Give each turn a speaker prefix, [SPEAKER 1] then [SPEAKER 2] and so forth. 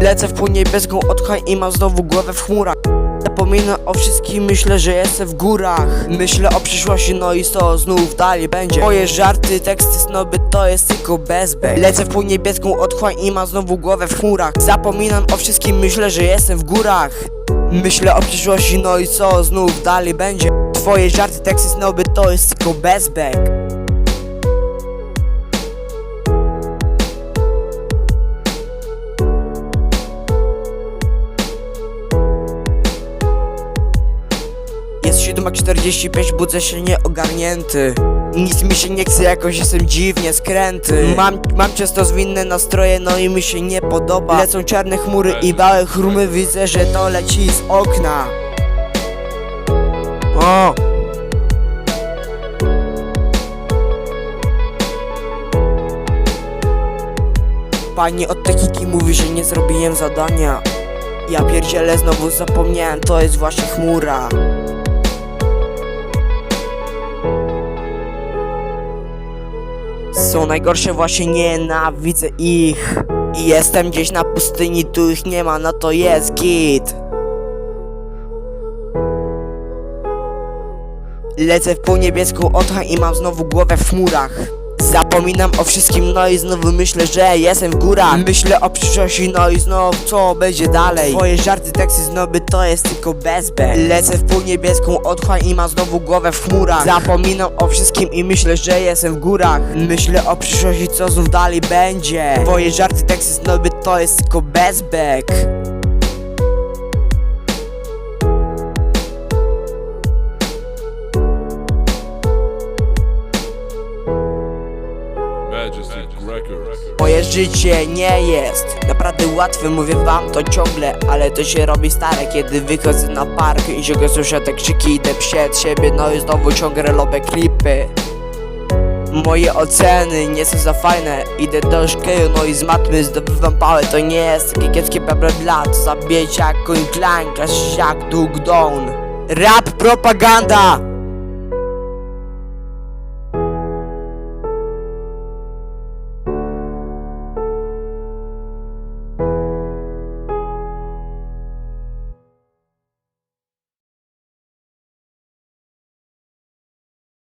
[SPEAKER 1] Lecę w pół niebieską otchłań i mam znowu głowę w chmurach. Zapominam o wszystkim, myślę, że jestem w górach. Myślę o przyszłości, no i co znów dalej będzie. Moje żarty, teksty, snoby to jest tylko bezbek. Lecę w pół niebieską otchłań i mam znowu głowę w chmurach. Zapominam o wszystkim, myślę, że jestem w górach. Myślę o przyszłości, no i co znów dalej będzie. Twoje żarty, teksty, snoby to jest tylko bezbek Jest 7.45, budzę się nieogarnięty. Nic mi się nie chce, jakoś jestem dziwnie skręty. Mam, mam często zwinne nastroje, no i mi się nie podoba. Lecą czarne chmury i białe chrumy, widzę, że to leci z okna. O! Pani od techniki mówi, że nie zrobiłem zadania. Ja pierdzielę, znowu zapomniałem, to jest właśnie chmura Są najgorsze właśnie, nienawidzę ich. I jestem gdzieś na pustyni, tu ich nie ma, no to jest git. Lecę w pół niebieską otchłań i mam znowu głowę w chmurach Zapominam o wszystkim, no i znowu myślę, że jestem w górach. Myślę o przyszłości, no i znowu co będzie dalej. Twoje żarty, teksty, znoby to jest tylko bezbek Lecę w pół niebieską otchłań i mam znowu głowę w chmurach. Zapominam o wszystkim i myślę, że jestem w górach. Myślę o przyszłości, co znów dalej będzie. Twoje żarty, teksty, znoby to jest tylko bezbek Moje życie nie jest naprawdę łatwe, mówię wam to ciągle Ale to się robi stare, kiedy wychodzę na park I ciągle słyszę te krzyki, idę przed siebie No i znowu ciągle robię klipy. Moje oceny nie są za fajne Idę do szkoły, no i z matmy zdobywam pałę To nie jest takie kiepskie bla bla bla To zabijecie jak koń jak Dug Down Rap propaganda